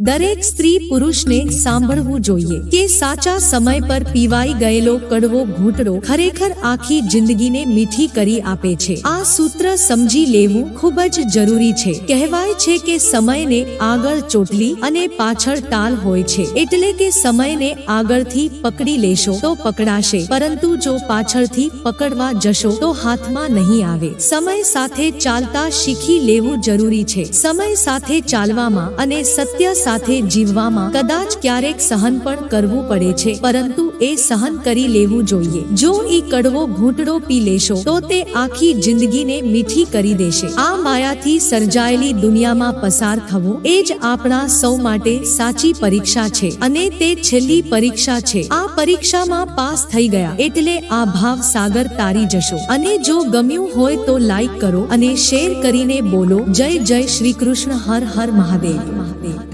દરેક સ્ત્રી પુરુષને સાંભળવું જોઈએ કે સાચા સમય પર પીવાઈ ગયેલો કડવો ઘૂંટડો ખરેખર આખી જિંદગીને મીઠી કરી આપે છે. આ સૂત્ર સમજી લેવું ખૂબ જ જરૂરી છે. કહેવાય છે કે સમયને આગળ ચોટલી અને પાછળ ટાલ હોય છે. એટલે કે સમયને આગળથી પકડી લેશો તો પકડાશે. પરંતુ જો પાછળથી પકડવા જશો તો હાથમાં નહીં આવે. સમય સાથે ચાલતા શીખી લેવું જરૂરી છે. સમય સાથે ચાલવામાં અને સત્ય સાથે જીવવામાં કદાચ ક્યારેક સહન પણ કરવું પડે છે. પરંતુ એ સહન કરી લેવું જોઈએ. જો ઈ કડવો ઘૂંટડો પી લેશો, તો તે આખી જિંદગીને મીઠી કરી દેશે. આ માયાથી સર્જાયેલી દુનિયામાં પસાર થવું, એ જ આપણા સૌ માટે સાચી પરીક્ષા છે. અને તે છેલ્લી પરીક્ષા છે. આ પરીક્ષામાં પાસ થઈ ગયા, એટલે આ ભાવ સાગર તારી જશો. અને જો ગમ્યું હોય તો લાઈક કરો અને શેર કરીને બોલો. જય જય શ્રી કૃષ્ણ, હર હર મહાદેવ.